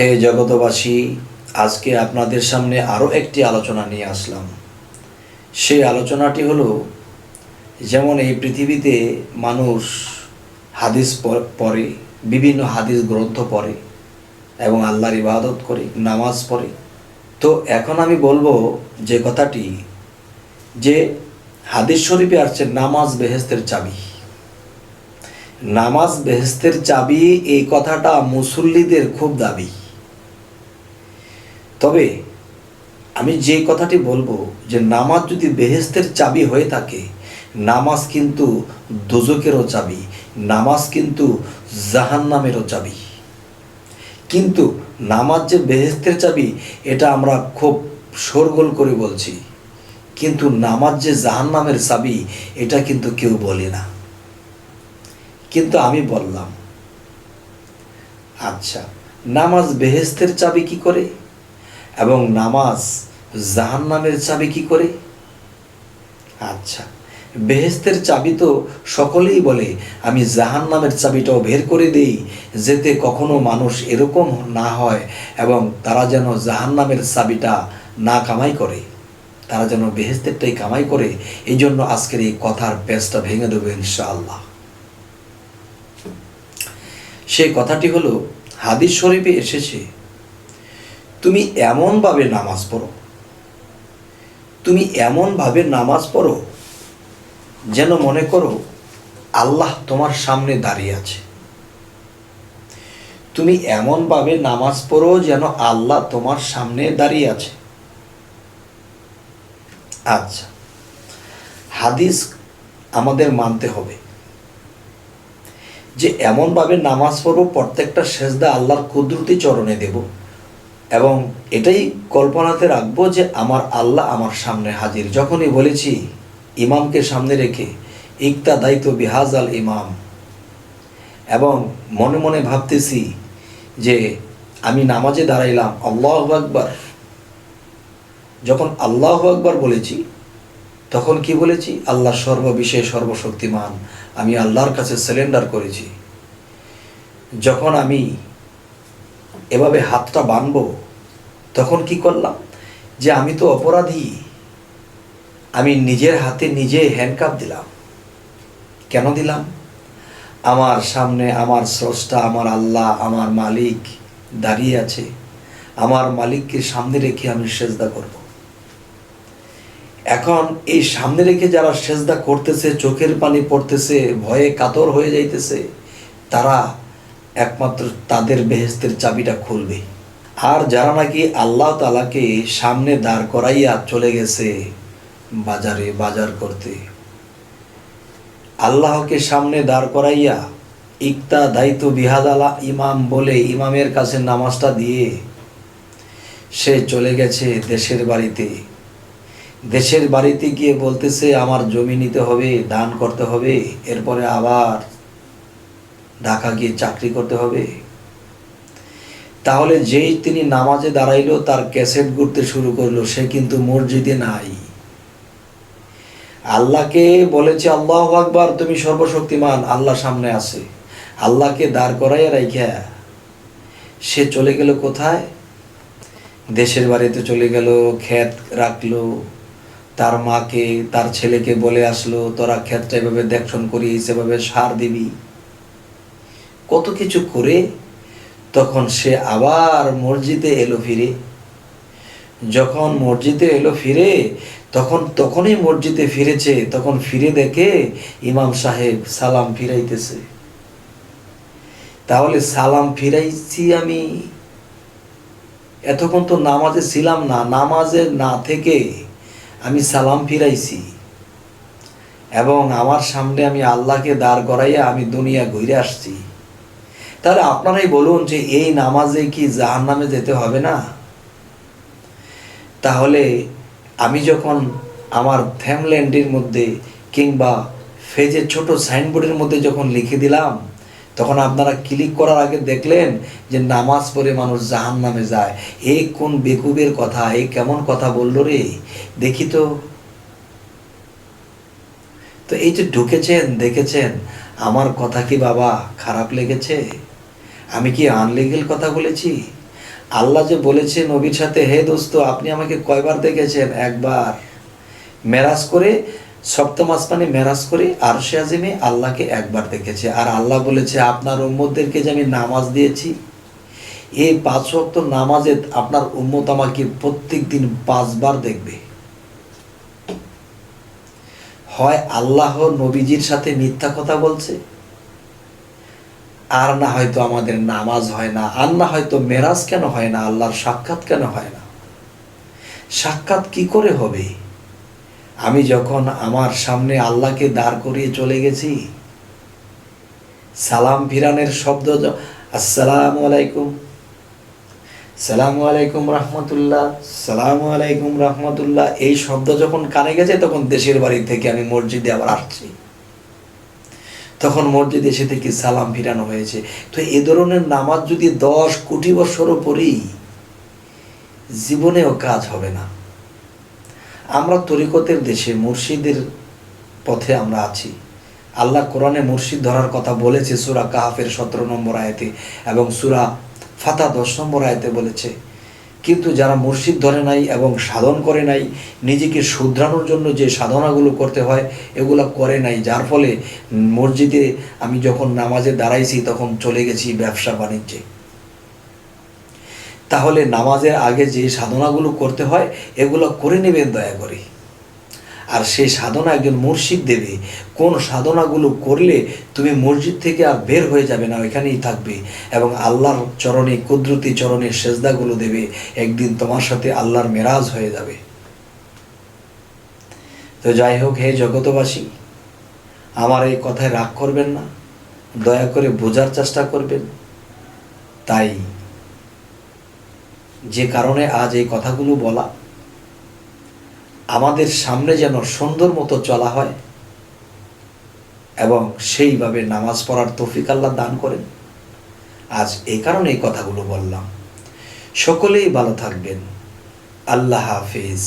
হে জগতবাসী আজকে আপনাদের সামনে আরও একটি আলোচনা নিয়ে আসলাম। সেই আলোচনাটি হলো, যেমন এই পৃথিবীতে মানুষ হাদিস পড়ে, বিভিন্ন হাদিস গ্রন্থ পড়ে এবং আল্লাহর ইবাদত করে, নামাজ পড়ে। তো এখন আমি বলব যে কথাটি যে হাদিস শরীফে আসছে নামাজ বেহেস্তের চাবি। নামাজ বেহেস্তের চাবি এই কথাটা মুসল্লিদের খুব দাবি। তবে আমি যে কথাটি বলব যে নামাজ যদি বেহেস্তের চাবি হয়ে থাকে, নামাজ কিন্তু দোজকেরও চাবি, নামাজ কিন্তু জাহান্নামেরও চাবি। কিন্তু নামাজ যে বেহেস্তের চাবি, এটা আমরা খুব শোরগোল করে বলছি। কিন্তু নামাজ যে জাহান্নামের চাবি, এটা কিন্তু কেউ বলে না। কিন্তু আমি বললাম আচ্ছা নামাজ বেহেস্তের চাবি কি করে? এবং নামাজ জাহান্নামের চাবি কি করে? আচ্ছা বেহেস্তের চাবি তো সকলেই বলে, আমি জাহান্নামের চাবিটাও বের করে দেই, যেতে কখনো মানুষ এরকম না হয় এবং তারা যেন জাহান্নামের চাবিটা না কামাই করে। তারা যেন বেহেস্তেরটাই কামাই করে এই জন্য আজকের এই কথার পেজটা ভেঙে দেবে ইনশাআল্লাহ। সেই কথাটি হলো, হাদিস শরীফে এসেছে তুমি এমনভাবে নামাজ পড়ো। তুমি এমনভাবে নামাজ পড়ো যেন মনে করো আল্লাহ তোমার সামনে দাঁড়িয়ে আছে। তুমি এমনভাবে নামাজ পড়ো যেন আল্লাহ তোমার সামনে দাঁড়িয়ে আছে। আচ্ছা হাদিস আমাদের মানতে হবে। যে এমনভাবে নামাজ পড়ব প্রত্যেকটা সেজদা আল্লাহর কুদরতি চরণে দেব। এবং এটাই কল্পনাতে রাখব যে আমার আল্লাহ আমার সামনে হাজির। যখনই বলেছি, ইমামকে সামনে রেখে, ইকতা দায়িত্ব বিহাজ আল ইমাম। এবং মনে মনে ভাবতেছি যে আমি নামাজে দাঁড়াইলাম, আল্লাহ আকবার। যখন আল্লাহ আকবার বলেছি, তখন কি বলেছি? আল্লাহ সর্ববিষয়ে সর্বশক্তিমান, আমি আল্লাহর কাছে সিলিন্ডার করেছি। যখন আমি এভাবে হাতটা বানব তখন কি করলাম? যে আমি তো অপরাধী। আমি নিজের হাতে নিজে হ্যান্ডকাপ দিলাম। কেন দিলাম? আমার সামনে আমার স্রষ্টা, আমার আল্লাহ, আমার মালিক দাঁড়িয়ে আছে। আমার মালিককে সামনে রেখে আমি সেজদা করব। এখন এই সামনে রেখে যারা সেজদা করতেছে, চোখের পানি পড়তেছে, ভয়ে কাতর হয়ে যাইতেছে, তারা একমাত্র তাদের বেহেস্তের চাবিটা খুলবে। আর যারা নাকি আল্লাহ তালাকে সামনে দাঁড় করাইয়া চলে গেছে বাজারে বাজার করতে, আল্লাহকে সামনে দাঁড় করাইয়া ইকতা দায়িত্ব বিহাদালা ইমাম বলে ইমামের কাছে নামাজটা দিয়ে সে চলে গেছে দেশের বাড়িতে। দেশের বাড়িতে গিয়ে বলতেছে, আমার জমি নিতে হবে, দান করতে হবে, এরপরে আবার ঢাকা গিয়ে চাকরি করতে হবে। তাহলে যেই তিনি নামাজে দাঁড়াইলো, তার ক্যাসেট ঘুরতে শুরু করল, সে কিন্তু মসজিদে নাই। আল্লাহকে বলেছে, আল্লাহ আকবার, তুমি সর্বশক্তিমান, আল্লাহ সামনে আছে। আল্লাহকে দাঁড় করাইয়া রাইখা। সে চলে গেল কোথায়? দেশের বাড়িতে চলে গেল, ক্ষেত রাখল। তার মাকে, তার ছেলেকে বলে আসলো, তোরা ক্ষেতটা এভাবে দেখশন করি সেভাবে সার দিবি। কত কিছু করে তখন সে আবার মসজিদে এলো ফিরে। যখন মসজিদে এলো ফিরে, তখন তখনই মসজিদে ফিরেছে, তখন ফিরে দেখে ইমাম সাহেব সালাম ফিরাইতেছে। তাহলে সালাম ফিরাইছি আমি? এতক্ষণ তো নামাজে ছিলাম না, নামাজে না থেকে আমি সালাম ফিরাইছি। এবং আমার সামনে আমি আল্লাহকে দাঁড় করাইয়া আমি দুনিয়া ঘুরে আসছি। তাহলে আপনারাই বলুন যে এই নামাজে কি জাহান নামে যেতে হবে না? তাহলে আমি যখন আমার ফ্যামল্যান্ডের মধ্যে কিংবা ফেজের ছোট সাইনবোর্ডের মধ্যে যখন লিখে দিলাম, তখন আপনারা ক্লিক করার আগে দেখলেন যে নামাজ পড়ে মানুষ জাহান নামে যায়। এ কোন বেকুবের কথা, এ কেমন কথা বলল রে? দেখি তো। তো এই যে ঢুকেছেন, দেখেছেন, আমার কথা কি বাবা খারাপ লেগেছে? আমি কি আনলিগেল কথা বলেছি? আল্লাহ যে বলেছে নবীর সাথে, হে দোস্ত, আপনি আমাকে কয়বার দেখেছেন? একবার। মেরাজ করে, সপ্তম আসমানে মেরাজ করে, আরশে আজিমে আল্লাহকে একবার দেখেছে। আর আল্লাহ বলেছে, আপনার উম্মতদেরকে যে আমি নামাজ দিয়েছি এই পাঁচ ওয়াক্ত নামাজে আপনার উম্মত আমাকে প্রত্যেক দিন পাঁচবার দেখবে। হয় আল্লাহ নবীজির সাথে মিথ্যা কথা বলছে? আর না হয়তো আমাদের নামাজ হয় না, আর না হয়তো মেরাজ কেন হয় না, আল্লাহর সাক্ষাৎ কেন হয় না? সাক্ষাৎ কি করে হবে? আমি যখন আমার সামনে আল্লাহকে দাঁড় করিয়ে চলে গেছি, সালাম ফিরানের শব্দ আসসালাম আলাইকুম। সালামু আলাইকুম রহমতুল্লাহ, সালাম আলাইকুম রহমতুল্লাহ। এই শব্দ যখন কানে গেছে, তখন দেশের বাড়ি থেকে আমি মসজিদে আবার আসছি। তখন মসজিদে এসে থেকে সালাম ফিরানো হয়েছে। তো এ ধরনের নামাজ যদি দশ কোটি বছরও পড়ি, জীবনেও কাজ হবে না। আমরা তরিকতের দেশে মুর্শিদের পথে আমরা আছি। আল্লাহ কোরআনে মুর্শিদ ধরার কথা বলেছে, সুরা কাহাফের সতেরো নম্বর আয়তে এবং সুরা ফাতা দশ নম্বর আয়তে বলেছে। কিন্তু যারা মুর্শিদ ধরে নাই এবং সাধন করে নাই, নিজেকে শুধরানোর জন্য যে সাধনাগুলো করতে হয়, এগুলো করে নাই। যার ফলে মসজিদে আমি যখন নামাজে দাঁড়াইছি, তখন চলে গেছি ব্যবসা বাণিজ্যে। তাহলে নামাজের আগে যে সাধনাগুলো করতে হয়, এগুলো করে নেবেন দয়া করে। আর সেই সাধনা একজন মুর্শিদ দেবে। কোন সাধনাগুলো করলে তুমি মসজিদ থেকে আর বের হয়ে যাবে না, ওইখানেই থাকবে। এবং আল্লাহর চরণে, কুদরতি চরণে সেজদাগুলো দেবে। একদিন তোমার সাথে আল্লাহর মেরাজ হয়ে যাবে। তো যাই হোক, হে জগতবাসী আমার এই কথায় রাগ করবেন না। দয়া করে বোঝার চেষ্টা করবেন। তাই যে কারণে আজ এই কথাগুলো বলা আমাদের সামনে যেন সুন্দর মতো চলা হয় এবং সেইভাবে নামাজ পড়ার তফিক আল্লাহ দান করেন। আজ এ কারণে এই কথাগুলো বললাম। সকলেই ভালো থাকবেন। আল্লাহ হাফিজ।